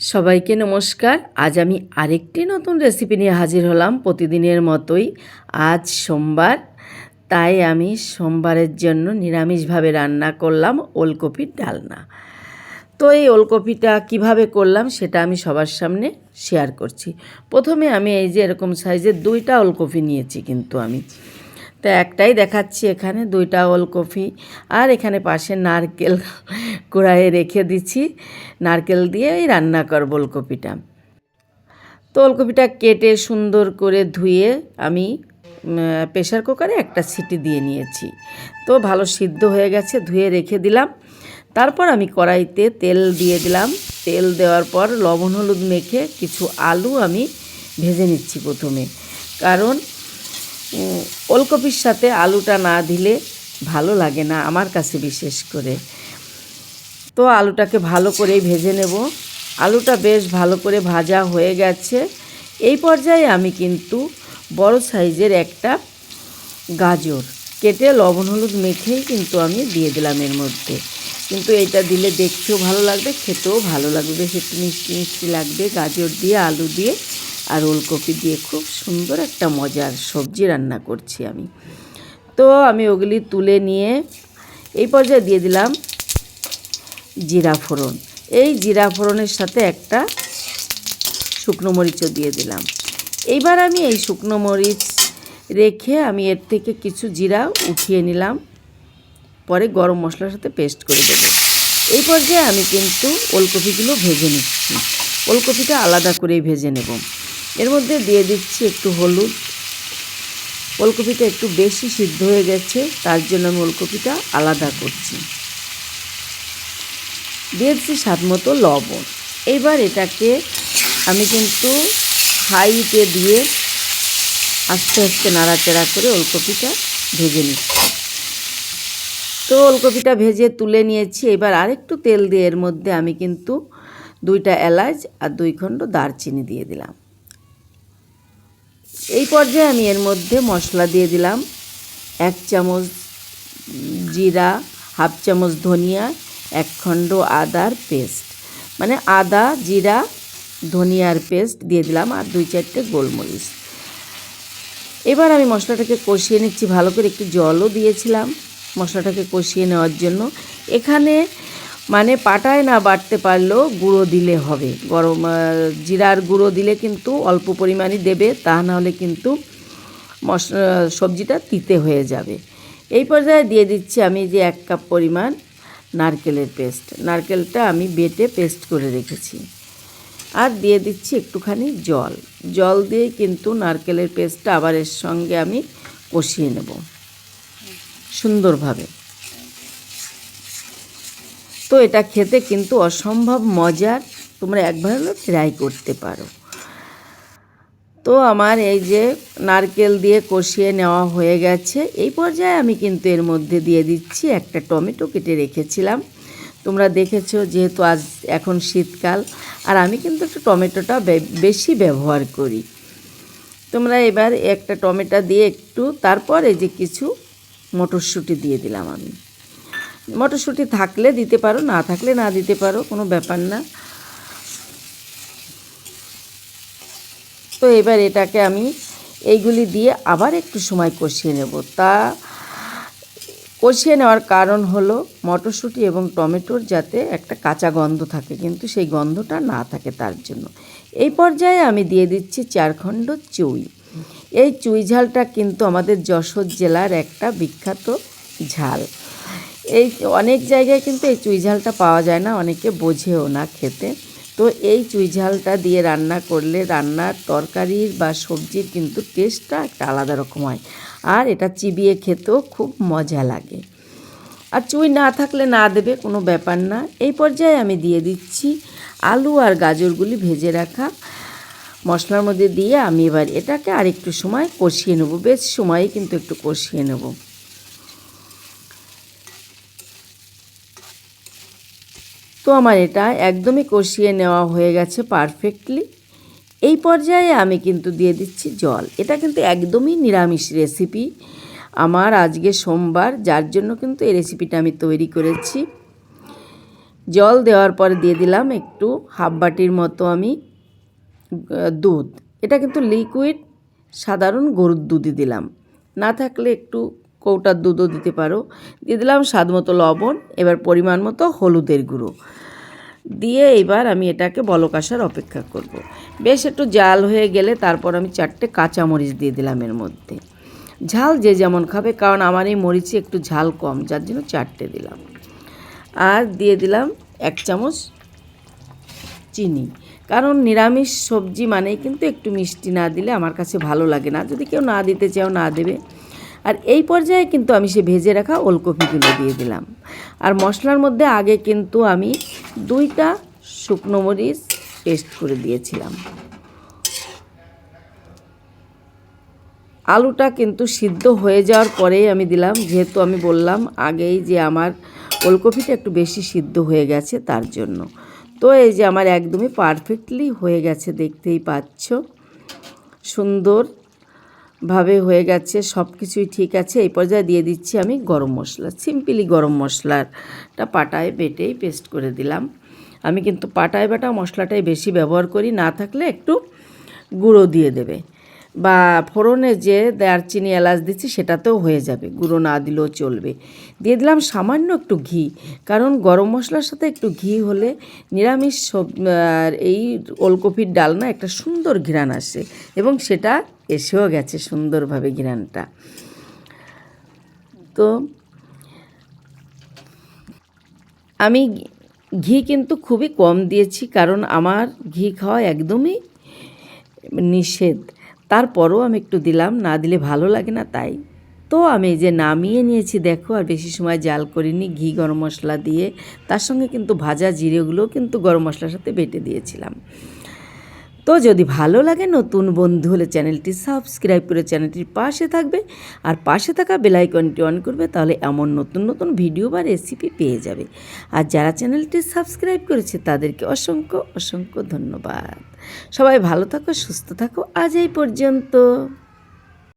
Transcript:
সবাইকে নমস্কার। আজ আমি আরেকটি নতুন রেসিপি নিয়ে হাজির হলাম প্রতিদিনের মতোই। আজ সোমবার, তাই আমি সোমবারের জন্য নিরামিষভাবে রান্না করলাম ওলকপির ডালনা। তো এই ওলকপিটা কীভাবে করলাম সেটা আমি সবার সামনে শেয়ার করছি। প্রথমে আমি এই যে এরকম সাইজের দুইটা ওলকপি নিয়েছি কিন্তু আমি। তো একটাই দেখাচ্ছি এখানে, দুইটা ওলকপি। আর এখানে পাশে নারকেল কুড়াইয়ে রেখে দিচ্ছি, নারকেল দিয়েই রান্না করব ওলকপিটা তো ওলকপিটা কেটে সুন্দর করে ধুয়ে আমি প্রেশার কুকারে একটা সিটি দিয়ে নিয়েছি। তো ভালো সিদ্ধ হয়ে গেছে, ধুয়ে রেখে দিলাম। তারপর আমি কড়াইতে তেল দিয়ে দিলাম। তেল দেওয়ার পর লবণ হলুদ মেখে কিছু আলু আমি ভেজে নিচ্ছি প্রথমে। কারণ ওলকপির সাথে আলুটা না দিলে ভালো লাগে না আমার কাছে বিশেষ করে। তো আলুটাকে ভালো করেই ভেজে নেব। আলুটা বেশ ভালো করে ভাজা হয়ে গেছে। এই পর্যায়ে আমি কিন্তু বড় সাইজের একটা গাজর কেটে লবণ, হলুদ মেখেই কিন্তু আমি দিয়ে দিলাম এর মধ্যে। কিন্তু এটা দিলে দেখতেও ভালো লাগবে, খেতেও ভালো লাগবে। একটু মিষ্টি মিষ্টি লাগবে গাজর দিয়ে, আলু দিয়ে আর ওলকপি দিয়ে। খুব সুন্দর একটা মজার সবজি রান্না করছি আমি। তো আমি ওগুলি তুলে নিয়ে এই পর্যায়ে দিয়ে দিলাম জিরা ফোড়ন। এই জিরা ফোড়নের সাথে একটা শুকনো মরিচও দিয়ে দিলাম। এইবার আমি এই শুকনো মরিচ রেখে আমি এর থেকে কিছু জিরা উঠিয়ে নিলাম। পরে গরম মশলার সাথে পেস্ট করে দেবো। এই পর্যায়ে আমি কিন্তু ওলকপিগুলো ভেজে নিচ্ছি। ওলকপিটা আলাদা করেই ভেজে নেব। এর মধ্যে দিয়ে দিচ্ছি একটু হলুদ। ওলকপিটা একটু বেশি সিদ্ধ হয়ে গেছে, তার জন্য আমি ওলকপিটা আলাদা করছি। দিয়ে দিচ্ছি স্বাদ মতো লবণ। এবার এটাকে আমি কিন্তু হাইতে দিয়ে আস্তে আস্তে নাড়াচাড়া করে ওলকপিটা ভেজে নিচ্ছি। তো ওলকপিটা ভেজে তুলে নিয়েছি। এবার আরেকটু তেল দিয়ে এর মধ্যে আমি কিন্তু দুইটা এলাচ আর দুই খণ্ড দারচিনি দিয়ে দিলাম। এই পর্যায়ে আমি এর মধ্যে মশলা দিয়ে দিলাম। এক চামচ জিরা, হাফ চামচ ধনিয়া এক খণ্ড আদার পেস্ট। মানে আদা, জিরা, ধনিয়ার পেস্ট দিয়ে দিলাম আর দুই চারটে গোলমরিচ। এবার আমি মশলাটাকে কষিয়ে নিচ্ছি, ভালো করে একটু জলও দিয়েছিলাম মশলাটাকে কষিয়ে নেওয়ার জন্য। এখানে মানে পাটায় না বাটতে পারলেও গুঁড়ো দিলে হবে। গরম জিরার গুঁড়ো দিলে কিন্তু অল্প পরিমাণই দেবে, তা নাহলে কিন্তু মশ সবজিটা তিতে হয়ে যাবে। এই পর্যায়ে দিয়ে দিচ্ছি আমি যে এক কাপ পরিমাণ নারকেলের পেস্ট। নারকেলটা আমি বেটে পেস্ট করে রেখেছি। আর দিয়ে দিচ্ছি একটুখানি জল। জল দিয়ে কিন্তু নারকেলের পেস্টটা আবার এর সঙ্গে আমি কষিয়ে নেব। সুন্দরভাবে। তো এটা খেতে কিন্তু অসম্ভব মজার। তোমরা একবার ট্রাই করতে পারো। তো আমার এই যে নারকেল দিয়ে কষিয়ে নেওয়া হয়ে গেছে, এই পর্যায়ে আমি কিন্তু এর মধ্যে দিয়ে দিচ্ছি একটা টমেটো কেটে রেখেছিলাম। তোমরা দেখেছ যেহেতু আজ এখন শীতকাল, আর আমি কিন্তু একটু টমেটোটা বেশি ব্যবহার করি। তোমরা এবার একটা টমেটো দিয়ে একটু, তারপর এই যে কিছু মটরশুঁটি দিয়ে দিলাম আমি। মটরশুঁটি থাকলে দিতে পারো, না থাকলে না দিতে পারো, কোনো ব্যাপার না। তো এবার এটাকে আমি এইগুলি দিয়ে আবার একটু সময় কষিয়ে নেব। তা কষিয়ে নেওয়ার কারণ হলো মটরশুঁটি এবং টমেটোর যাতে একটা কাঁচা গন্ধ থাকে, কিন্তু সেই গন্ধটা না থাকে তার জন্য। এই পর্যায়ে আমি দিয়ে দিচ্ছি চারখণ্ড চুই। এই চুই ঝালটা কিন্তু আমাদের যশোর জেলার একটা বিখ্যাত ঝাল। এই অনেক জায়গায় কিন্তু এই চুই ঝালটা পাওয়া যায় না, অনেকে বোঝেও না খেতে। তো এই চুই ঝালটা দিয়ে রান্না করলে রান্নার তরকারির বা সবজির কিন্তু টেস্টটা একটা আলাদা রকম হয়। আর এটা চিবিয়ে খেতেও খুব মজা লাগে। আর চুই না থাকলে না দেবে কোনো ব্যাপার না। এই পর্যায়ে আমি দিয়ে দিচ্ছি আলু আর গাজরগুলি ভেজে রাখা মশলার মধ্যে দিয়ে আমি এবার এটাকে আর একটু সময় কষিয়ে নেব। বেশ সময় কিন্তু একটু কষিয়ে নেব। আমার এটা একদমই কষিয়ে নেওয়া হয়ে গেছে পারফেক্টলি এই পর্যায়ে আমি কিন্তু দিয়ে দিচ্ছি জল। এটা কিন্তু একদমই নিরামিষ রেসিপি আমার আজকে সোমবার, যার জন্য কিন্তু এই রেসিপিটা আমি তৈরি করেছি। জল দেওয়ার পরে দিয়ে দিলাম একটু হাফ বাটির মতো আমি দুধ। এটা কিন্তু লিকুইড সাধারণ গরুর দুধই দিলাম। না থাকলে একটু কৌটার দুধও দিতে পারো। দিয়ে দিলাম স্বাদ মতো লবণ, এবার পরিমাণ মতো হলুদের গুঁড়ো। দিয়ে এবার আমি এটাকে বলক আসার অপেক্ষা করব। বেশ একটু জাল হয়ে গেলে তারপর আমি চারটে কাঁচামরিচ দিয়ে দিলাম এর মধ্যে। ঝাল যে যেমন খাবে, কারণ আমার এই মরিচে একটু ঝাল কম, যার জন্য চারটে দিলাম। আর দিয়ে দিলাম এক চামচ চিনি। কারণ নিরামিষ সবজি মানেই কিন্তু একটু মিষ্টি না দিলে আমার কাছে ভালো লাগে না। যদি কেউ না দিতে চাও, না দেবে। আর এই পর্যায়ে কিন্তু আমি সে ভেজে রাখা ওলকপিগুলো দিয়ে দিলাম। আর মশলার মধ্যে আগে কিন্তু আমি দুইটা শুকনো মরিচ পেস্ট করে দিয়েছিলাম। আলুটা কিন্তু সিদ্ধ হয়ে যাওয়ার পরেই আমি দিলাম, যেহেতু আমি বললাম আগেই যে আমার ওলকপিটা একটু বেশি সিদ্ধ হয়ে গেছে তার জন্য। তো এই যে আমার একদমই পারফেক্টলি হয়ে গেছে, দেখতেই পাচ্ছ। সুন্দরভাবে হয়ে গেছে সব কিছুই ঠিক আছে। এই পর্যায়ে দিয়ে দিচ্ছি আমি গরম মশলা, সিম্পলি গরম মশলাটা পাটায় বেটেই পেস্ট করে দিলাম। আমি কিন্তু পাটায় বাটা মশলাটাই বেশি ব্যবহার করি, না থাকলে একটু গুঁড়ো দিয়ে দেবে। বা ফোড়নে যে দারচিনি এলাচ দিচ্ছি সেটাতেও হয়ে যাবে, গুঁড়ো না দিলেও চলবে। দিয়ে দিলাম সামান্য একটু ঘি, কারণ গরম মশলার সাথে একটু ঘি হলে নিরামিষ সব এই ওলকপির ডালনা একটা সুন্দর ঘ্রাণ আসে এবং সেটা এসেও গেছে সুন্দরভাবে ঘ্রাণটা। তো আমি ঘি কিন্তু খুবই কম দিয়েছি কারণ আমার ঘি খাওয়া একদমই নিষেধ। তারপরও আমি একটু দিলাম, না দিলে ভালো লাগে না তাই। তো আমি যে নামিয়ে নিয়েছি দেখো, আর বেশি সময় জাল করিনি, ঘি গরম মশলা দিয়ে। তার সঙ্গে কিন্তু ভাজা জিরেগুলোও কিন্তু গরম মশলার সাথে বেটে দিয়েছিলাম। তো যদি ভালো লাগে নতুন বন্ধু হলে চ্যানেলটি সাবস্ক্রাইব করে চ্যানেলটির পাশে থাকবে। আর পাশে থাকা বেলাইকনটি অন করবে, তাহলে এমন নতুন নতুন ভিডিও বা রেসিপি পেয়ে যাবে। আর যারা চ্যানেলটি সাবস্ক্রাইব করেছে, তাদেরকে অসংখ্য অসংখ্য ধন্যবাদ। সবাই ভালো থাকো, সুস্থ থাকো। আজ এই পর্যন্ত।